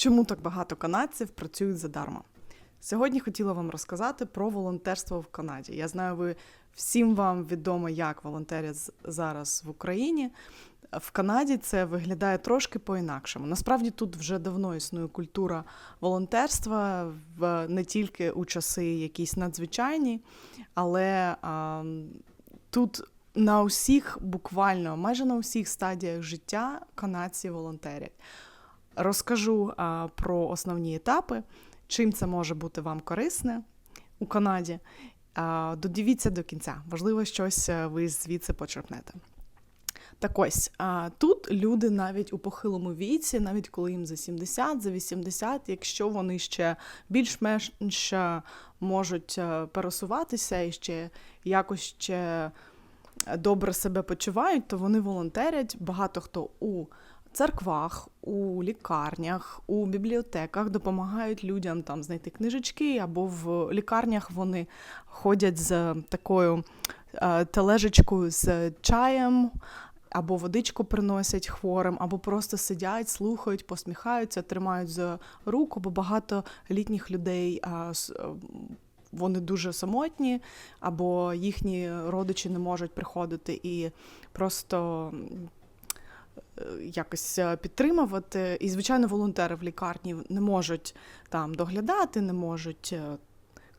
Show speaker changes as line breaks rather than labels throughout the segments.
Чому так багато канадців працюють задарма? Сьогодні хотіла вам розказати про волонтерство в Канаді. Я знаю, ви всім вам відомо, як волонтерять зараз в Україні. В Канаді це виглядає трошки по-інакшому. Насправді тут вже давно існує культура волонтерства в не тільки у часи якісь надзвичайні, але а, тут на усіх, буквально майже на усіх стадіях життя канадці волонтерять. Розкажу а, про основні етапи, чим це може бути вам корисне у Канаді. А, додивіться до кінця. Можливо, щось е, ви звідси почерпнете. Так ось, а, тут люди навіть у похилому віці, навіть коли їм за 70, за 80, якщо вони ще більш-менш е, можуть е, пересуватися і ще якось ще добре себе почувають, то вони волонтерять. Багато хто у церквах, у лікарнях, у бібліотеках допомагають людям там знайти книжечки, або в лікарнях вони ходять з такою е, тележечкою з чаєм. Або водичку приносять хворим, або просто сидять, слухають, посміхаються, тримають за руку, бо багато літніх людей с- е, вони дуже самотні, або їхні родичі не можуть приходити і просто е, якось е, підтримувати. І, звичайно, волонтери в лікарні не можуть там доглядати, не можуть. е,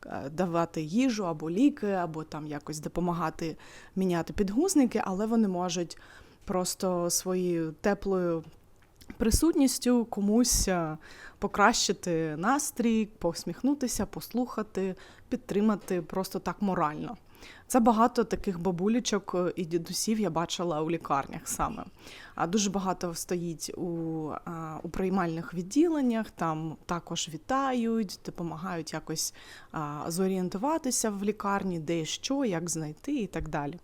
е, Давати їжу або ліки, або там якось допомагати міняти підгузники, але вони можуть просто своєю теплою присутністю комусь е, покращити настрій, посміхнутися, послухати, підтримати просто так морально. Це багато таких бабулічок е, і дідусів я бачила у лікарнях саме. А дуже багато стоїть у, у приймальних відділеннях, там також вітають, допомагають якось а, зорієнтуватися в лікарні, де що, як знайти і так далі.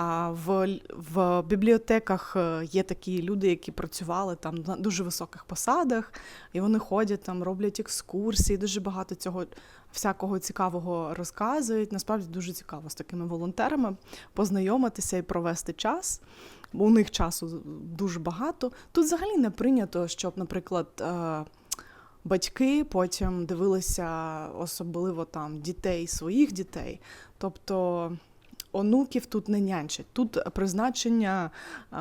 А в, в бібліотеках е, є такі люди, які працювали там на дуже високих посадах, і вони ходять там, роблять екскурсії, дуже багато цього всякого цікавого розказують. Насправді дуже цікаво з такими волонтерами познайомитися і провести час. Бо у них часу дуже багато. Тут взагалі не прийнято, щоб, наприклад, е, батьки потім дивилися особливо там дітей своїх дітей. Тобто онуків тут не нянчать. Тут призначення е,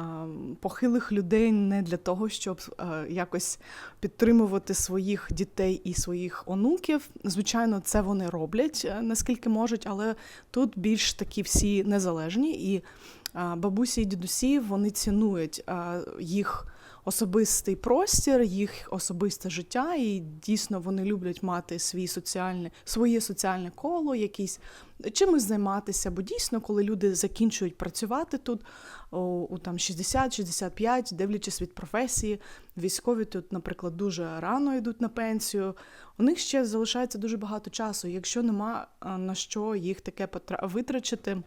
похилих людей не для того, щоб е, якось підтримувати своїх дітей і своїх онуків. Звичайно, це вони роблять е, наскільки можуть, але тут більш такі всі незалежні. І е, бабусі і дідусі вони цінують е, їх особистий простір, їх особисте життя, і дійсно вони люблять мати свій соціальне, своє соціальне коло, якісь чимось займатися. Бо дійсно, коли люди закінчують працювати тут у, у там 60-65, дивлячись від професії, військові тут, наприклад, дуже рано йдуть на пенсію. У них ще залишається дуже багато часу. Якщо нема на що їх таке витрачити,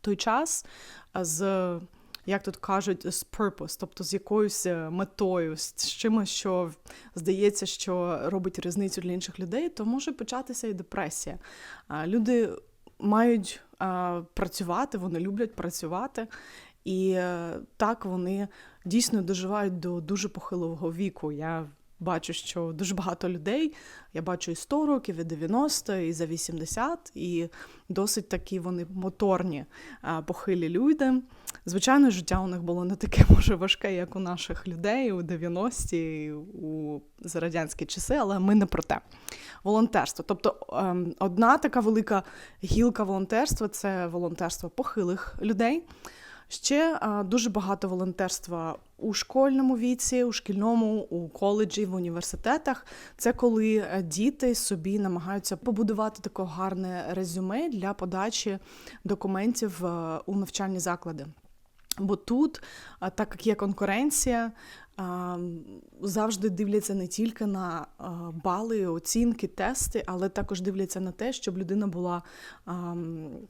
той час з. Як тут кажуть, з purpose, тобто з якоюсь е, метою, з чимось, що здається, що робить різницю для інших людей, то може початися і депресія. Люди мають працювати, вони люблять працювати, і е, так вони дійсно доживають до дуже похилого віку. Я бачу, що дуже багато людей, я бачу і 100 років, і 90, і за 80, і досить такі вони моторні похилі люди. Звичайно, життя у них було не таке може важке, як у наших людей у 90-ті, у за радянські часи, але ми не про те. Волонтерство. Тобто ем, одна така велика гілка волонтерства це волонтерство похилих людей. Ще дуже багато волонтерства у школьному віці, у шкільному, у коледжі, в університетах. Це коли е, діти собі намагаються побудувати таке гарне резюме для подачі документів е, у навчальні заклади. Бо тут, так як є конкуренція, завжди дивляться не тільки на бали, оцінки, тести, але також дивляться на те, щоб людина була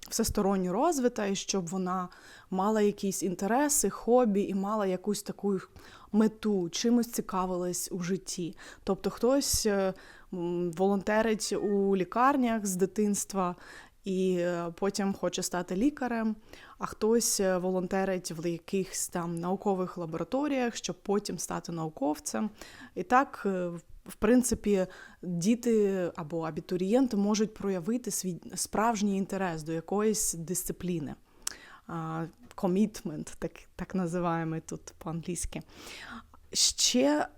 всесторонньо розвита і щоб вона мала якісь інтереси, хобі і мала якусь таку мету, чимось цікавилась у житті. Тобто хтось е, волонтерить у лікарнях з дитинства і е, потім хоче стати лікарем, а хтось е, волонтерить в якихось там наукових лабораторіях, щоб потім стати науковцем. І так, е, в принципі, діти або абітурієнти можуть проявити свій справжній інтерес до якоїсь дисципліни. Commitment, так, так називаємо тут по-англійськи. Ще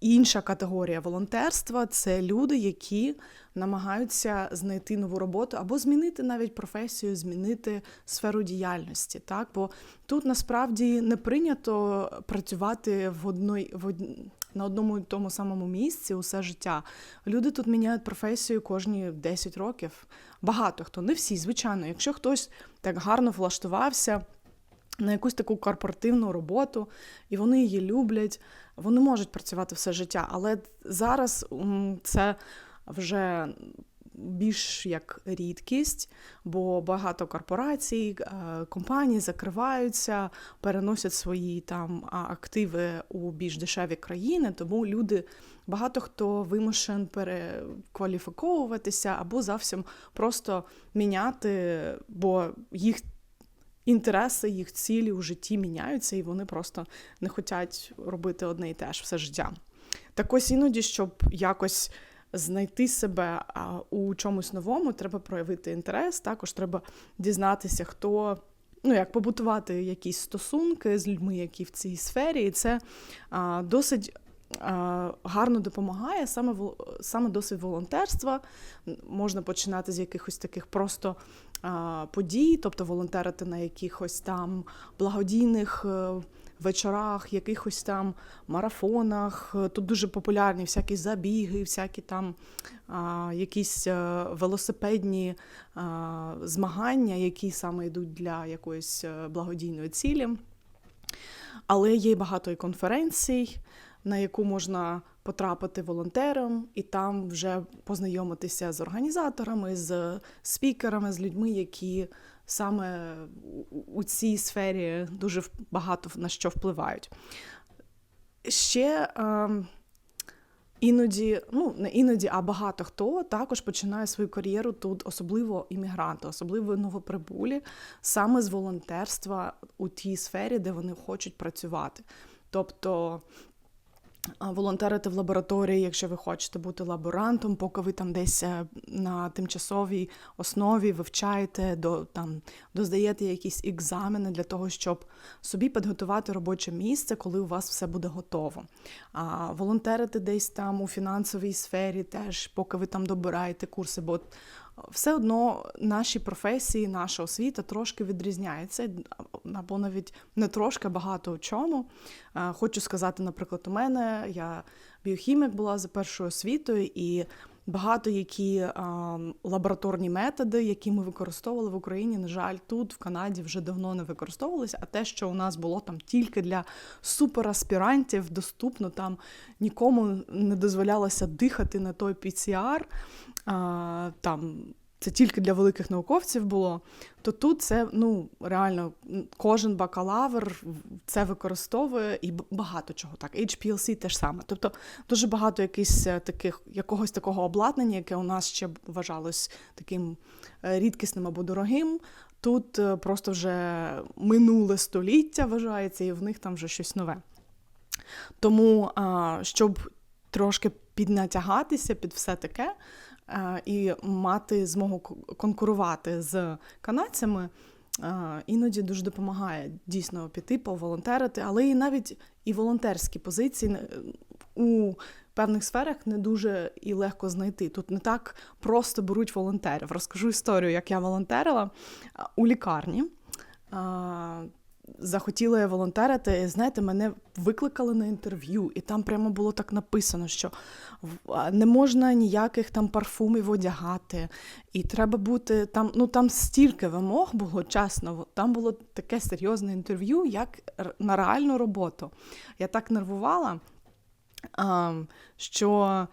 інша категорія волонтерства це люди, які намагаються знайти нову роботу або змінити навіть професію, змінити сферу діяльності. Так? Бо тут насправді не прийнято працювати в одной, в од... на одному і тому самому місці усе життя. Люди тут міняють професію кожні 10 років. Багато хто, не всі, звичайно. Якщо хтось так гарно влаштувався. На якусь таку корпоративну роботу, і вони її люблять, вони можуть працювати все життя. Але зараз це вже більш як рідкість, бо багато корпорацій, е, компаній закриваються, переносять свої там активи у більш дешеві країни, тому люди. Багато хто вимушен перекваліфіковуватися або зовсім просто міняти, бо їх інтереси, їх цілі у житті міняються, і вони просто не хочуть робити одне і те ж все життя. Так ось іноді, щоб якось знайти себе у чомусь новому, треба проявити інтерес. Також треба дізнатися, хто. Ну, як побутувати якісь стосунки з людьми, які в цій сфері, і це а, досить гарно допомагає саме саме досвід волонтерства. Можна починати з якихось таких просто подій, тобто волонтерити на якихось там благодійних. Е, вечорах, якихось там марафонах. Тут дуже популярні всякі забіги, всякі там а, якісь е, велосипедні а, змагання, які саме йдуть для якоїсь е, благодійної цілі. Але є багато і конференцій, на яку можна потрапити волонтером, і там вже познайомитися з організаторами, з спікерами, з людьми, які саме у цій сфері дуже багато на що впливають. Ще е, іноді, ну не іноді, а багато хто також починає свою кар'єру тут, особливо іммігранти, особливо новоприбулі, саме з волонтерства у тій сфері, де вони хочуть працювати. Тобто волонтерити в лабораторії, якщо ви хочете бути лаборантом, поки ви там десь е, на тимчасовій основі вивчаєте, до там доздаєте якісь екзамени для того, щоб собі підготувати робоче місце, коли у вас все буде готово. А волонтерити десь там у фінансовій сфері, теж поки ви там добираєте курси, бо все одно наші професії, наша освіта трошки відрізняється, або навіть не трошки багато у чому. Хочу сказати, наприклад, у мене я біохімік була за першою освітою, і багато які лабораторні методи, які ми використовували в Україні, на жаль, тут в Канаді вже давно не використовувалися. А те, що у нас було там тільки для супераспірантів, доступно там нікому не дозволялося дихати на той PCR, а, там. Це тільки для великих науковців було, то тут це ну реально кожен бакалавр це використовує і багато чого так. HPLC теж саме. Тобто дуже багато якихось е, таких якогось такого обладнання, яке у нас ще вважалось таким е, рідкісним або дорогим. Тут е, просто вже минуле століття вважається, і в них там вже щось нове. Тому щоб трошки піднатягатися під все таке. Е, і мати змогу конкурувати з канадцями. Е, іноді дуже допомагає дійсно піти, поволонтерити, але і навіть і волонтерські позиції у певних сферах не дуже і легко знайти. Тут не так просто беруть волонтерів. Розкажу історію, як я волонтерила е, у лікарні захотіла я волонтерити, І, знаєте, мене викликали на інтерв'ю, і там прямо було так написано, що не можна ніяких там парфумів одягати, і треба бути там. Ну там стільки вимог було чесно. Там було таке серйозне інтерв'ю, як на реальну роботу. Я так нервувала, що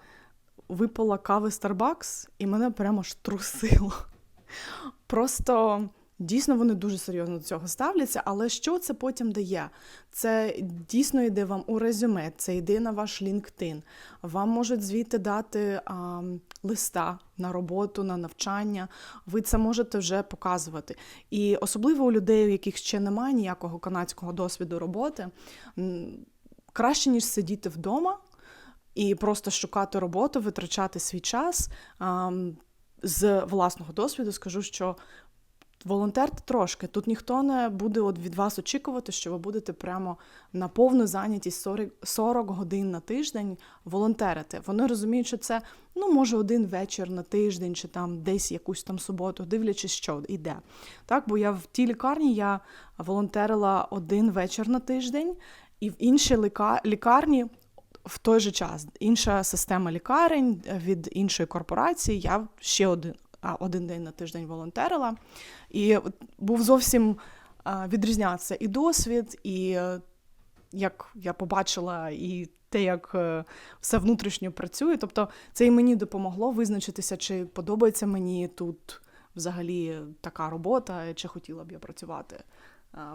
випала кави Starbucks, і мене прямо ж трусило. Просто Дійсно, вони дуже серйозно до цього ставляться, але що це потім дає? Це дійсно йде вам у резюме, це йде на ваш LinkedIn. Вам можуть звідти дати а, листа на роботу, на навчання. Ви це можете вже показувати. І особливо у людей, у яких ще немає ніякого канадського досвіду роботи, краще ніж сидіти вдома і просто шукати роботу, витрачати свій час. А, з власного досвіду скажу, що волонтерте трошки. Тут ніхто не буде от від вас очікувати, що ви будете прямо на повну зайнятість 40, 40 годин на тиждень волонтерити. Вони розуміють, що це ну може один вечір на тиждень, чи там десь якусь там суботу, дивлячись, що йде. Так, бо я в тій лікарні я волонтерила один вечір на тиждень, і в іншій ліка- лікарні. В той же час інша система лікарень від іншої корпорації. Я ще один, один день на тиждень волонтерила. І був зовсім відрізнявся і досвід, і е, як я побачила, і те, як е, все внутрішньо працює. Тобто це і мені допомогло визначитися, чи подобається мені тут взагалі така робота, чи хотіла б я працювати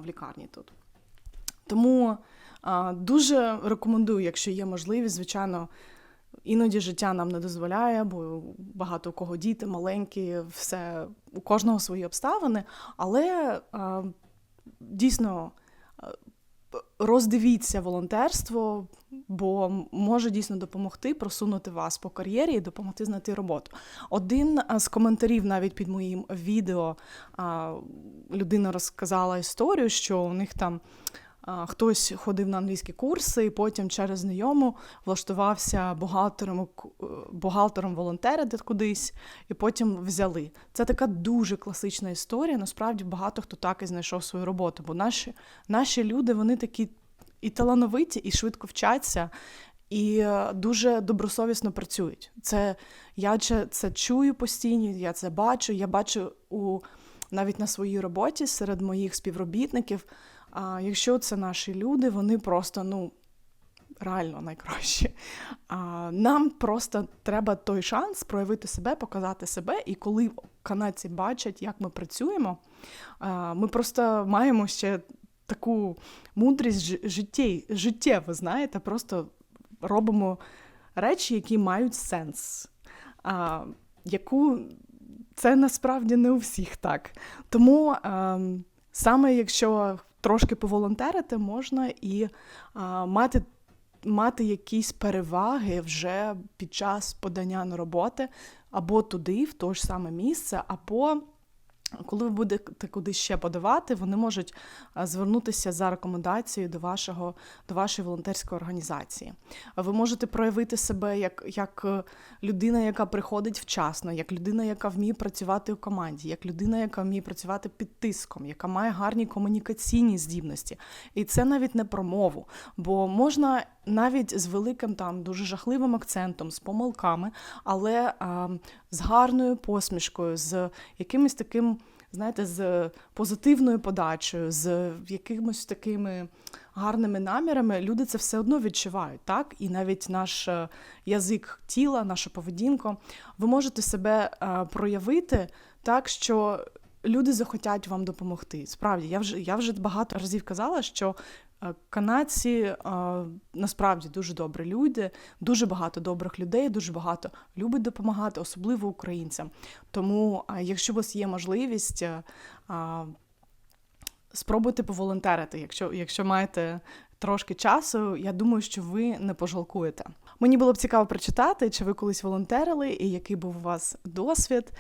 в лікарні тут. Тому дуже рекомендую, якщо є можливість, звичайно. Іноді життя нам не дозволяє, бо багато у кого діти маленькі, все у кожного свої обставини. Але а, дійсно роздивіться волонтерство, бо може дійсно допомогти просунути вас по кар'єрі і допомогти знайти роботу. Один з коментарів навіть під моїм відео а, людина розказала історію, що у них там. Хтось ходив на англійські курси, і потім через знайому влаштувався бухгалтером, е, бухгалтером волонтерити кудись, і потім взяли. Це така дуже класична історія. Насправді багато хто так і знайшов свою роботу. Бо наші, наші люди вони такі і талановиті, і швидко вчаться, і е, дуже добросовісно працюють. Це я це чую постійно, я це бачу. Я бачу у навіть на своїй роботі серед моїх співробітників. А якщо це наші люди, вони просто ну реально найкращі. А, нам просто треба той шанс проявити себе, показати себе. І коли канадці бачать, як ми працюємо, а, ми просто маємо ще таку мудрість жи- життєй, життєву, знаєте, просто робимо речі, які мають сенс. А, яку це насправді не у всіх так. Тому ем, саме якщо трошки поволонтерити, можна і а, мати, мати якісь переваги вже під час подання на роботи або туди, в то ж саме місце, або коли ви будете куди ще подавати, вони можуть звернутися за рекомендацією до вашого до вашої волонтерської організації. Ви можете проявити себе як, як е, людина, яка приходить вчасно, як людина, яка вміє працювати у команді, як людина, яка вміє працювати під тиском, яка має гарні комунікаційні здібності. І це навіть не про мову, бо можна навіть з великим там дуже жахливим акцентом, з помилками, але а, з гарною посмішкою, з якимось таким. Знаєте, з позитивною подачею, з якимось такими гарними намірами, люди це все одно відчувають, так? І навіть наш е, язик тіла, наша поведінка, ви можете себе е, проявити так, що люди захотять вам допомогти. Справді, я вже я вже багато разів казала, що канадці е, насправді дуже добрі люди, дуже багато добрих людей, дуже багато любить допомагати, особливо українцям. Тому, е, якщо у вас є можливість. е, е, Спробуйте поволонтерити, якщо, якщо маєте трошки часу, я думаю, що ви не пожалкуєте. Мені було б цікаво прочитати, чи ви колись волонтерили, і який був у вас досвід.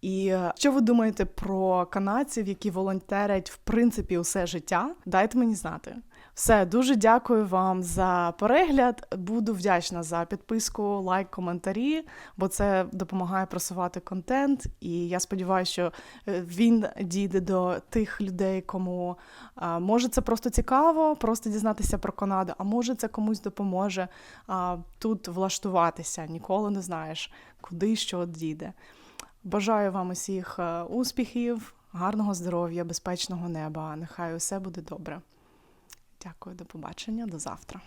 І е, що ви думаєте про канадців, які волонтерять в принципі усе життя? Дайте мені знати. Все, дуже дякую вам за перегляд. Буду вдячна за підписку, лайк, коментарі, бо це допомагає просувати контент. І я сподіваюся, що е, він дійде до тих людей, кому може це просто цікаво, просто дізнатися про Канаду, а може це комусь допоможе тут влаштуватися. Ніколи не знаєш, куди що дійде. Бажаю вам усіх е, успіхів, гарного здоров'я, безпечного неба. Нехай усе буде добре. Дякую, до побачення, до завтра.